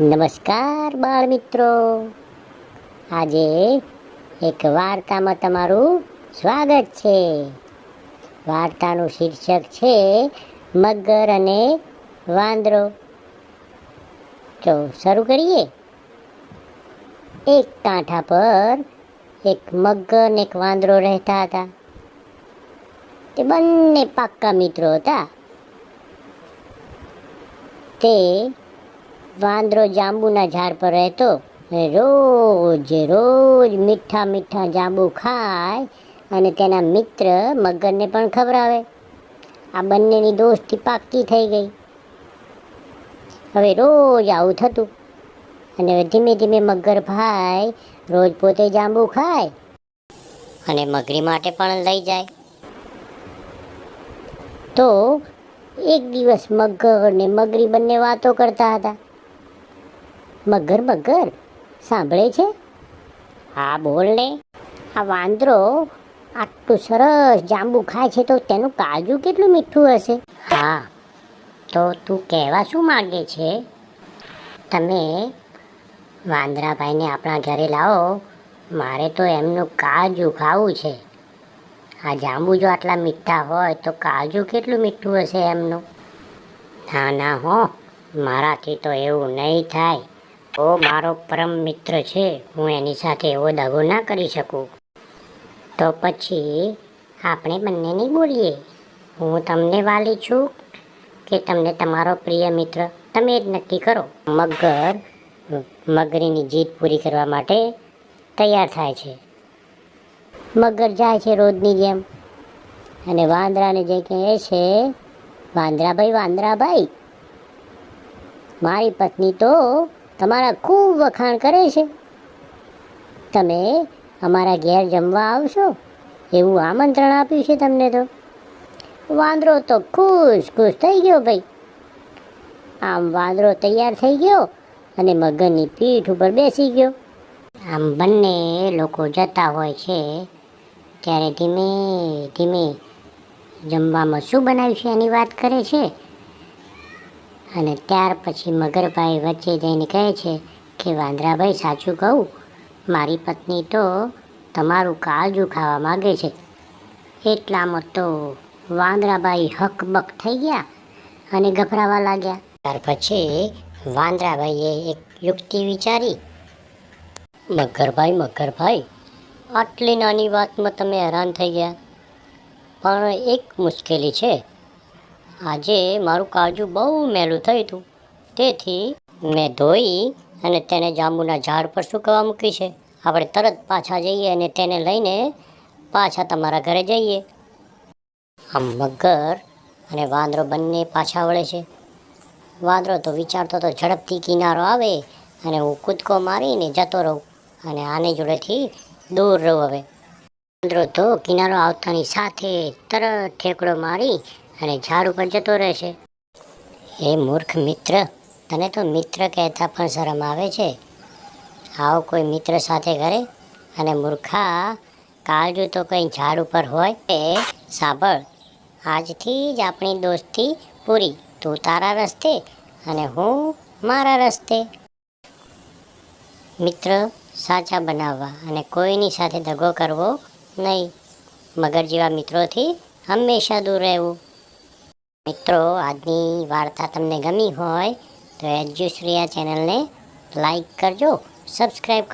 નમસ્કાર, બાળ મિત્રો. આજે એક વાર્તામાં તમારું સ્વાગત છે. વાર્તાનું શીર્ષક છે, મગર અને વાંદરો. તો શરૂ કરીએ. એક કાંઠા પર એક મગર ને એક વાંદરો રહેતા હતા. તે બંને પાક્કા મિત્રો હતા. તે વાંદરો જાંબુના ઝાડ પર રહેતો રોજ રોજ મીઠા મીઠા જાંબુ ખાય અને તેના મિત્ર મગરને પણ ખવડાવે. આ બંનેની દોસ્તી પાક્કી થઈ ગઈ. હવે રોજ આવું થતું અને હવે ધીમે ધીમે મગર ભાઈ રોજ પોતે જાંબુ ખાય અને મગરી માટે પણ લઈ જાય. તો એક દિવસ મગર ને મગરી બંને વાતો કરતા હતા. મગર મગર? સાંભળે છે? હા, બોલ ને. આ વાંદરો આટલું સરસ જાંબુ ખાય છે તો તેનું કાજુ કેટલું મીઠું હશે? હા, તો તું કહેવા શું માંગે છે? તમે વાંદરાભાઈને આપણા ઘરે લાવો, મારે તો એમનું કાજુ ખાવું છે. આ જાંબુ જો આટલા મીઠા હોય તો કાજુ કેટલું મીઠું હશે એમનું? ના ના હો, મારાથી તો એવું નહીં થાય. ઓ, મારો પરમ મિત્ર છે. હું એની સાથે એવો દગો ના કરી શકું. તો પછી આપણે બંને બોલીએ. હું તમને વાલી છું કે તમને તમારો પ્રિય મિત્ર તમે જ નક્કી કરો. મગર, મગરીની જીત પૂરી કરવા માટે તૈયાર થાય છે. મગર જાય છે રોજની જેમ. અને વાંદરાને જે કહે છે, વાંદરાભાઈ વાંદરાભાઈ, મારી પત્ની તો તમારા ખૂબ વખાણ કરે છે. તમે અમારા ઘેર જમવા આવશો, એવું આમંત્રણ આપ્યું છે તમને તો. વાંદરો તો ખુશ ખુશ થઈ ગયો ભાઈ. આમ વાંદરો તૈયાર થઈ ગયો અને મગરની પીઠ ઉપર બેસી ગયો. આમ બંને લોકો જતા હોય છે, ત્યારે ધીમે ધીમે જમવામાં શું બનાવ્યું છે એની વાત કરે છે? અને ત્યાર પછી મગરભાઈ વચ્ચે જઈને કહે છે કે, વાંદરાભાઈ, સાચું કહું? મારી પત્ની તો તમારું કાળજું ખાવા માગે છે. એટલામાં તો વાંદરાભાઈ હકબક થઈ ગયા અને ગભરાવા લાગ્યા. ત્યાર પછી વાંદરાભાઈએ એક યુક્તિ વિચારી. મગરભાઈ મગરભાઈ, આટલી નાની વાતમાં તમે હેરાન થઈ ગયા. પણ એક મુશ્કેલી છે. આજે મારું કાજુ બહુ મેલું થયું હતું. તેથી મેં ધોઈ અને તેને જાંબુના ઝાડ પર સૂકવવા મૂકી છે. આપણે તરત પાછા જઈએ અને તેને લઈને પાછા તમારા ઘરે જઈએ. આમ મગર અને વાંદરો બંને પાછા વળે છે. વાંદરો તો વિચારતો તો ઝડપથી કિનારો આવે અને હું કૂદકો મારીને જતો રહું અને આને જોડેથી દૂર રહું હવે. વાંદરો તો કિનારો આવતાની સાથે તરત ઠેકડો મારી અને ઝાડ ઉપર જતો રહેશે. એ મૂર્ખ મિત્ર, તને તો મિત્ર કહેતા પણ શરમ આવે છે. આવો કોઈ મિત્ર સાથે કરે અને મૂર્ખા કાળજુ તો કંઈ ઝાડ ઉપર હોય એ સાંભળ, આજથી જ આપણી દોસ્તી પૂરી. તું તારા રસ્તે અને હું મારા રસ્તે. મિત્ર, સાચા બનાવવા અને કોઈની સાથે દગો કરવો નહીં. મગર જેવા મિત્રોથી હંમેશા દૂર રહેવું. મિત્રો આજની વાર્તા તમને ગમી હોય તો એજ્યુશ્રીયા ચેનલને લાઈક કરજો સબસ્ક્રાઈબ કરજો.